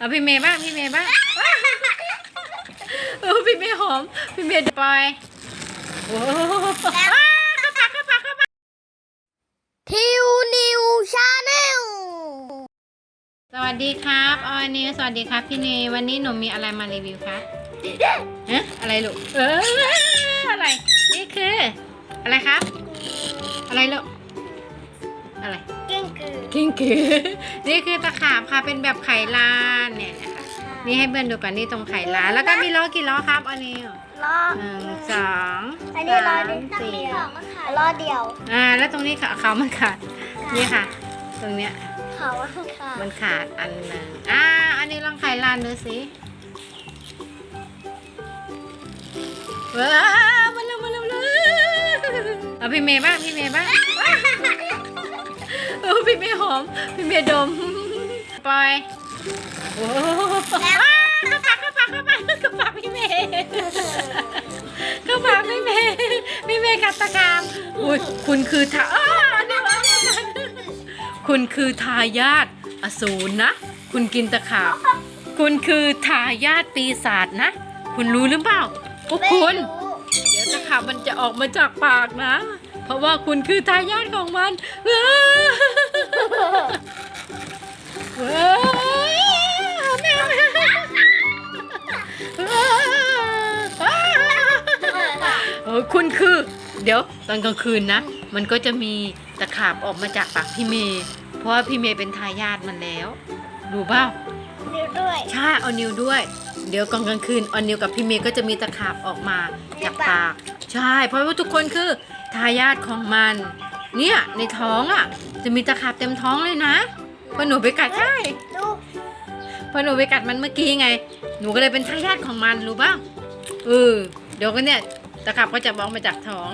เอาพี่เมย์บ้างพี่เมย์บ้างเออพี่เมย์หอม พี่เมย์ปล่อยโอ้เข้าปากเข้าปากเข้าปากทิวนิวชาแนลสวัสดีครับออยนิวสวัสดีครับพี่เนยวันนี้หนูมีอะไรมารีวิวครับฮะอะไรลูกเอออะไรนี่คือ อะไรครับ อะไรลูก อะไรกิ้งกือกิ้งกือ นี่คือตะขาบค่ะเป็นแบบไขลานเนี่ยนะคะนี่ให้เพื่อนดูก่อนนี่ตรงไขลานแล้วก็มีล้อกี่ล้อครับออยนิวล้อหนึ่งสองอันนี้ล้อสามเดียวสี่ล้อเดียวอ่าแล้วตรงนี้ขาเขามันขาดนี่ค่ะ ตรงเนี้ยเขาค่ะมันขาดอันหนึ่งอ่าอันนี้ลองไขลานดูสิว้าวมาเร็วมาเร็วเลยเอาพี่เมย์บ้างพี่เมย์บ้างโอ้ พี่เมย์หอม พี่เมย์ดมปล่อยโอ้ว้าวเข้าปากเข้าปากเข้าปากเข้าปากพี่เมย์เข้าปากพี่เมย์พี่เมย์กัดตะกรามอุ้ยคุณคือทาอ้าวอันนี้เอาเอาเอาคุณคือทายาทอสูรนะ คุณกินตะขาบ คุณคือทายาทปีศาจนะ คุณรู้หรือเปล่าพวกคุณ เดี๋ยวตะขาบมันจะออกมาจากปากนะ เพราะว่าคุณคือทายาทของมันว้าว คุณคือ เดี๋ยวตอนกลางคืนนะ มันก็จะมีตะขาบออกมาจากปากพี่เมย์เพราะว่าพี่เมย์เป็นทายาทมันแล้ว ดูเปล่านิ้วด้วย ใช่เอานิวด้วย เดี๋ยวกลางกลางคืนเอานิวกับพี่เมย์ก็จะมีตะขาบออกมาจากปาก ใช่ เพราะว่าทุกคนคือทายาทของมัน เนี่ยในท้องอะ จะมีตะขาบเต็มท้องเลยนะเพอหนูไปกัดใช่ดูเพอหนูไปกัดมันเมื่อกี้ไง หนูก็เลยเป็นทายาทของมันรู้ป่ะเออเดี๋ยวก็เนี่ย ตะขาบก็จะมองมาจากท้อง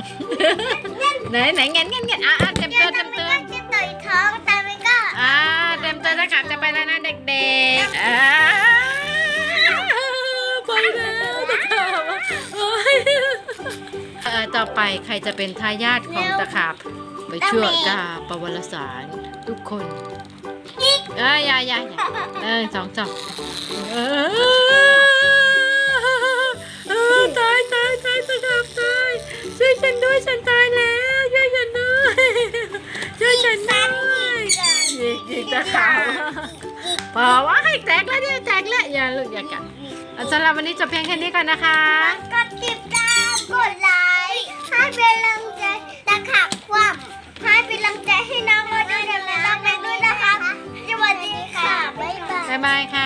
ไหนไหนเงี้ยเงี้ยเงี้ยอะอะเต็มตัวเต็มตัวจะต่อยท้องแต่ไม่ก็อ่าเต็มตัวตะขาบจะไปแล้วนะเด็กๆอ่าไปแล้วตะขาบโอ้ยเอ่อต่อไปใครจะเป็นทายาทของตะขาบไปชั่วกาปวารสารทุกคนเอ้ยอยาอยาอยาเออสองสองเออ ยิงยิงตะขาบพอว่าให้แตกแล้วเนี่ยแตกแล้วอย่าลูกอย่ากัดอะสำหรับวันนี้จบเพียงแค่นี้ก่อนนะคะ กดติดตามกดไลค์ให้เป็นกำลังใจตะขับความให้เป็นกำลังใจให้น้องมาด้วยนะแม่ต้องไปด้วยนะคะสวัสดีค่ะ บ๊ายบาย บ๊ายบายค่ะ